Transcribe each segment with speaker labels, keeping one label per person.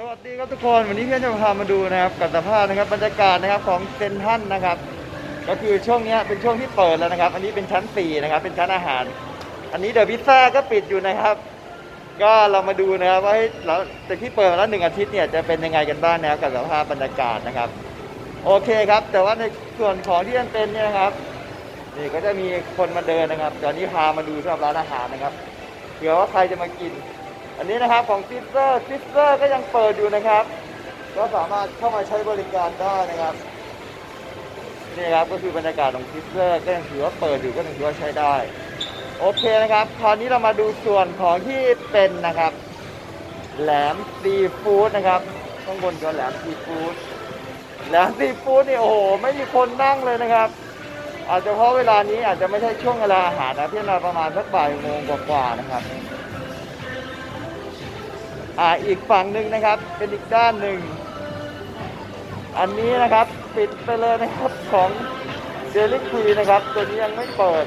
Speaker 1: สวัสดีครับทุกคนวันนี้เพื่อนจะพามาดูนะครับกับสภาพนะครับบรรยากาศนะครับของเซนทันนะครับ ก็คือช่วงนี้เป็นช่วงที่เปิดแล้วนะครับ อันนี้เป็นชั้น4นะครับเป็นชั้นอาหาร อันนี้เดอะพิซซ่าก็ปิดอยู่นะครับ ก็เรามาดูนะครับว่าเฮ้ยเราแต่ที่เปิดแล้วหนึ่งอาทิตย์เนี่ยจะเป็นยังไงกันบ้างนะครับกับสภาพบรรยากาศนะครับ โอเคครับ แต่ว่าในส่วนของที่มันเป็นเนี่ยนะครับนี่ก็จะมีคนมาเดินนะครับตอนนี้พามาดูสำหรับร้านอาหารนะครับเผื่อว่าใครจะมากิน อันนี้นะครับของซิสเตอร์ซิสเตอร์ก็ยังเปิดอยู่นะครับ ก็สามารถเข้ามาใช้บริการได้นะครับนี่ครับก็คือบรรยากาศของซิสเตอร์ก็ยังถือว่าเปิดอยู่ก็ยังถือว่าใช้ได้ โอเคนะครับคราวนี้เรามาดูส่วนของที่เป็นนะครับ แหลมซีฟู้ดนะครับข้างบนก็แหลมซีฟู้ดแหลมซีฟู้ดนี่โอ้โหไม่มีคนนั่งเลยนะครับอาจจะเพราะเวลานี้อาจจะไม่ใช่ช่วงเวลาอาหารนะเพียงเราประมาณสักบ่ายโมงกว่าๆนะครับ อ่าอีกฝั่งหนึ่งนะครับ เป็นอีกด้านหนึ่ง อันนี้นะครับปิดไปเลยนะครับของเดลิคีนะครับ ตัวนี้ยังไม่เปิด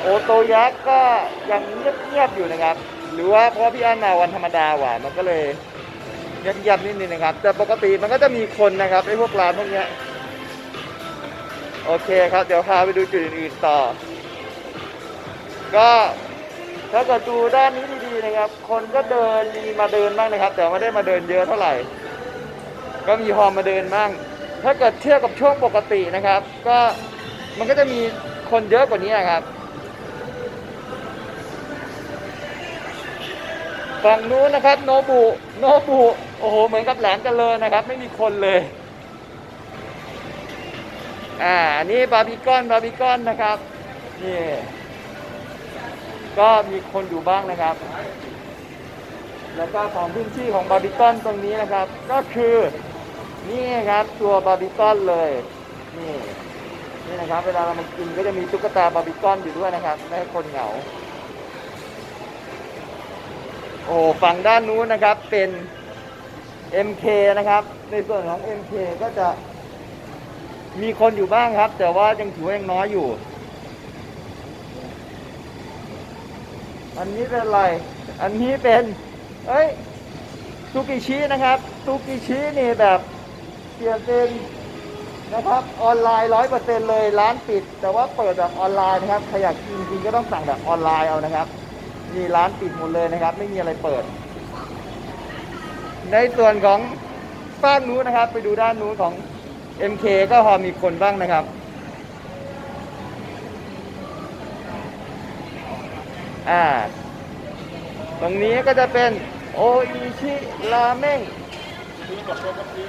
Speaker 1: โอโตยักษ์ก็ยังเงียบๆอยู่นะครับ หรือว่าเพราะพี่อันมาวันธรรมดาหว่ะมันก็เลยเงียบๆนิดนึงนะครับ แต่ปกติมันก็จะมีคนนะครับไอ้พวกร้านพวกเนี้ยโอเคครับ เดี๋ยวพาไปดูจุดอื่นๆต่อ ก็ ถ้าเกิดดูด้านนี้ดีๆนะครับ คนก็เดินมีมาเดินบ้างนะครับ แต่ไม่ได้มาเดินเยอะเท่าไหร่ ก็มีพอมาเดินบ้าง ถ้าเกิดเทียบกับช่วงปกตินะครับ ก็มันก็จะมีคนเยอะกว่านี้ครับฝั่งนู้นนะครับ โนบุโนบุโอ้โห เหมือนกับแหลมเจริญนะครับ ไม่มีคนเลย อ่าอันนี้บาร์บีคอนบาร์บีคอนนะครับนี่ ก็มีคนอยู่บ้างนะครับ แล้วก็ของพื้นที่ของบาร์บีคอนตรงนี้นะครับ ก็คือนี่ครับตัวบาร์บีคอนเลย นี่ นี่นะครับ เวลาเรามากินก็จะมีตุ๊กตาบาร์บีคอนอยู่ด้วยนะครับไม่ให้คนเหงา โอ้ฝั่งด้านนู้นนะครับเป็น MK นะครับ ในส่วนของ MK ก็จะมีคนอยู่บ้างครับ แต่ว่ายังถือว่ายังน้อยอยู่ อันนี้เป็นอะไร อันนี้เป็น เอ้ยซูกิชินะครับซูกิชินี่แบบเปลี่ยนเป็นนะครับออนไลน์ร้อยเปอร์เซ็นเลยร้านปิด แต่ว่าเปิดแบบออนไลน์นะครับใครอยากกินจริงก็ต้องสั่งแบบออนไลน์เอานะครับนี่ร้านปิดหมดเลยนะครับ ไม่มีอะไรเปิด ในส่วนของฝ้านนู้นนะครับ ไปดูด้านนู้นของ MK ก็พอมีคนบ้างนะครับ อ่า ตรงนี้ก็จะเป็นโออิชิราเม่ง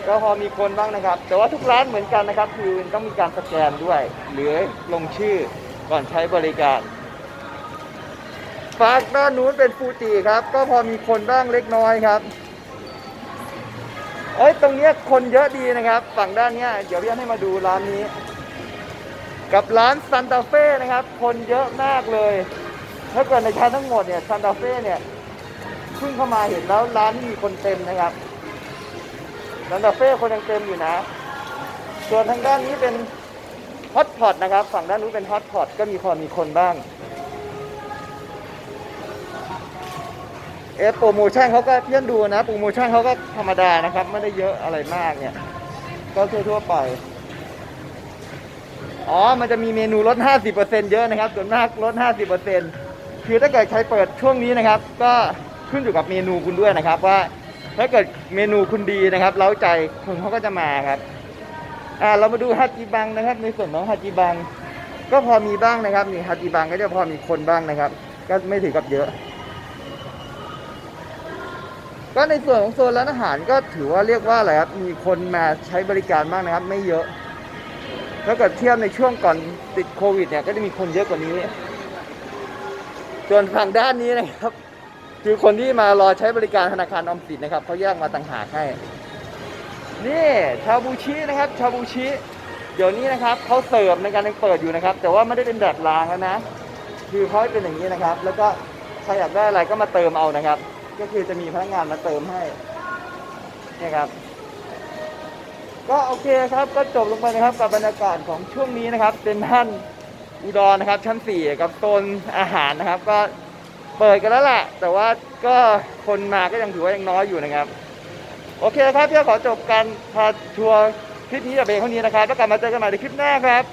Speaker 1: ก็พอมีคนบ้างนะครับ แต่ว่าทุกร้านเหมือนกันนะครับ คือต้องมีการสแกนด้วย หรือลงชื่อก่อนใช้บริการฝากด้านนู้นเป็นฟูจิครับ ก็พอมีคนบ้างเล็กน้อยครับเอ้ยตรงนี้คนเยอะดีนะครับ ฝั่งด้านนี้เดี๋ยวพี่อันให้มาดูร้านนี้ กับร้านซันตาเฟ่นะครับ คนเยอะมากเลย ถ้าเกิดในชั้นทั้งหมดเนี่ยซันตาเฟ่เนี่ยเพิ่งเข้ามาเห็นแล้วร้านมีคนเต็มนะครับซันตาเฟ่คนยังเต็มอยู่นะ ส่วนทางด้านนี้เป็นฮอตพอตนะครับ ฝั่งด้านนู้นเป็นฮอตพอตก็มีพอมีคนบ้างเอสโปรโมชั่นเขาก็เพื่อนดูนะโปรโมชั่นเขาก็ธรรมดานะครับ ไม่ได้เยอะอะไรมากเนี่ย ก็ทั่วๆไป อ๋อ มันจะมีเมนูลด 50%เยอะนะครับ ส่วนมากลด 50% คือถ้าเกิดใครเปิดช่วงนี้นะครับ ก็ขึ้นอยู่กับเมนูคุณด้วยนะครับ ว่าถ้าเกิดเมนูคุณดีนะครับเล้าใจคนเขาก็จะมาครับอ่าเรามาดูฮาจิบังนะครับ ในส่วนของฮาจิบัง ก็พอมีบ้างนะครับนี่ฮาจิบังก็จะพอมีคนบ้างนะครับ ก็ไม่ถึงกับเยอะ ก็ในส่วนของโซนร้านอาหารก็ถือว่าเรียกว่าอะไรครับมีคนมาใช้บริการมากนะครับ ไม่เยอะถ้าเกิดเทียบในช่วงก่อนติดโควิดเนี่ยก็จะมีคนเยอะกว่านี้ ส่วนฝั่งด้านนี้นะครับ คือคนที่มารอใช้บริการธนาคารออมสินนะครับเขาแยกมาต่างหากให้นี่ชาบูชินะครับชาบูชิเดี๋ยวนี้นะครับเขาเสิร์ฟในการยังเปิดอยู่นะครับ แต่ว่าไม่ได้เป็นแบบรางแล้วนะ คือเขาเป็นอย่างนี้นะครับ แล้วก็ใครอยากได้อะไรก็มาเติมเอานะครับ ก็คือจะมีพนักงานมาเติมให้นี่ครับ ก็โอเคครับก็จบลงไปนะครับกับบรรยากาศของช่วงนี้นะครับเป็นท่าน อุดรนะครับ ชั้นสี่กับโซนอาหารนะครับ ก็เปิดกันแล้วแหละแต่ว่าก็คนมาก็ยังถือว่ายังน้อยอยู่นะครับ โอเคครับเพื่อขอจบการพาทัวร์คลิปนี้กับเบงเท่านี้นะครับ แล้วกลับมาเจอกันใหม่ในคลิปหน้าครับ